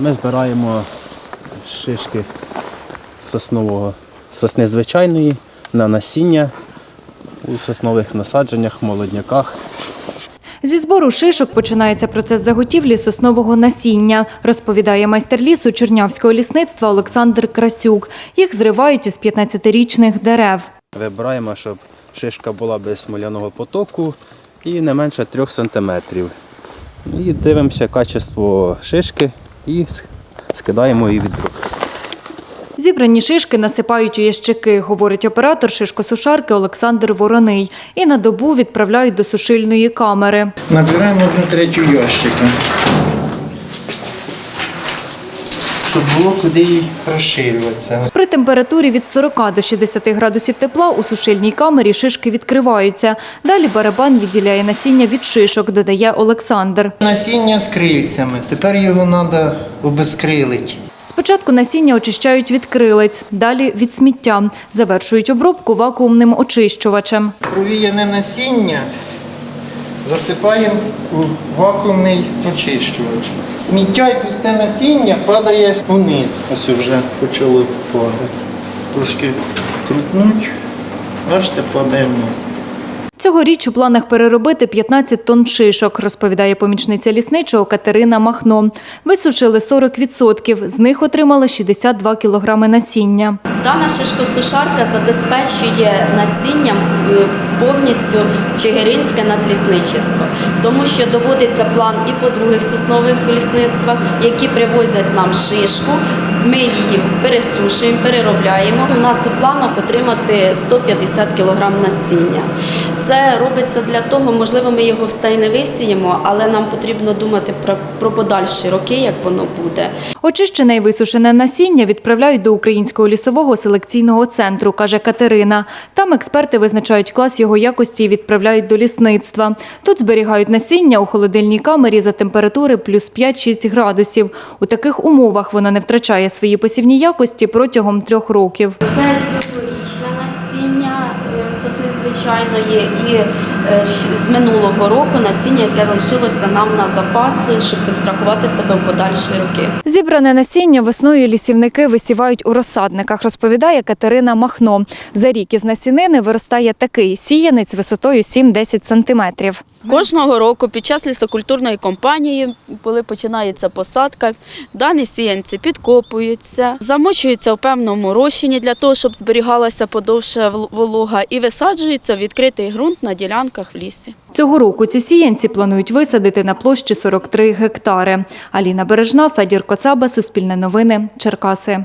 Ми збираємо шишки соснового, сосни звичайної на насіння у соснових насадженнях, молодняках. Зі збору шишок починається процес заготівлі соснового насіння, розповідає майстер лісу Чернявського лісництва Олександр Красюк. Їх зривають із 15-річних дерев. Вибираємо, щоб шишка була без смоляного потоку і не менше 3 см. І дивимося качество шишки і скидаємо її від рук. Зібрані шишки насипають у ящики, говорить оператор шишкосушарки Олександр Вороний. І на добу відправляють до сушильної камери. Набираємо одну третю ящика. Щоб було куди їй розширюватися. При температурі від 40 до 60 градусів тепла у сушильній камері шишки відкриваються. Далі барабан відділяє насіння від шишок, додає Олександр. Насіння з крильцями. Тепер його треба обезкрилити. Спочатку насіння очищають від крилець, далі від сміття. Завершують обробку вакуумним очищувачем. Провіяне насіння засипаємо у вакуумний очищувач. Сміття і пусте насіння падає вниз. Ось вже почало падати. Трошки крутнуть, бачите, падає вниз. Цьогоріч у планах переробити 15 тонн шишок, розповідає помічниця лісничого Катерина Махно. Висушили 40%, з них отримали 62 кілограми насіння. Дана шишкосушарка забезпечує насінням е, повністю чигиринське надлісничество, тому що доводиться план і по других соснових лісництвах, які привозять нам шишку. Ми її пересушуємо, переробляємо. У нас у планах отримати 150 кг насіння. Це робиться для того, можливо, ми його все й не висіємо, але нам потрібно думати про, про подальші роки, як воно буде. Очищене і висушене насіння відправляють до Українського лісового селекційного центру, каже Катерина. Там експерти визначають клас його якості і відправляють до лісництва. Тут зберігають насіння у холодильній камері за температури плюс 5-6 градусів. У таких умовах воно не втрачає свої посівні якості протягом трьох років. Сосни є і з минулого року насіння, яке лишилося нам на запас, щоб підстрахувати себе в подальші роки. Зібране насіння весною лісівники висівають у розсадниках, розповідає Катерина Махно. За рік із насінини виростає такий сіянець висотою 7-10 сантиметрів. Кожного року під час лісокультурної кампанії, коли починається посадка, дані сіянці підкопуються, замочуються в певному розчині для того, щоб зберігалася подовше волога, і висаджуються в відкритий ґрунт на ділянках в лісі. Цього року ці сіянці планують висадити на площі 43 гектари. Аліна Бережна, Федір Коцаба, Суспільне новини, Черкаси.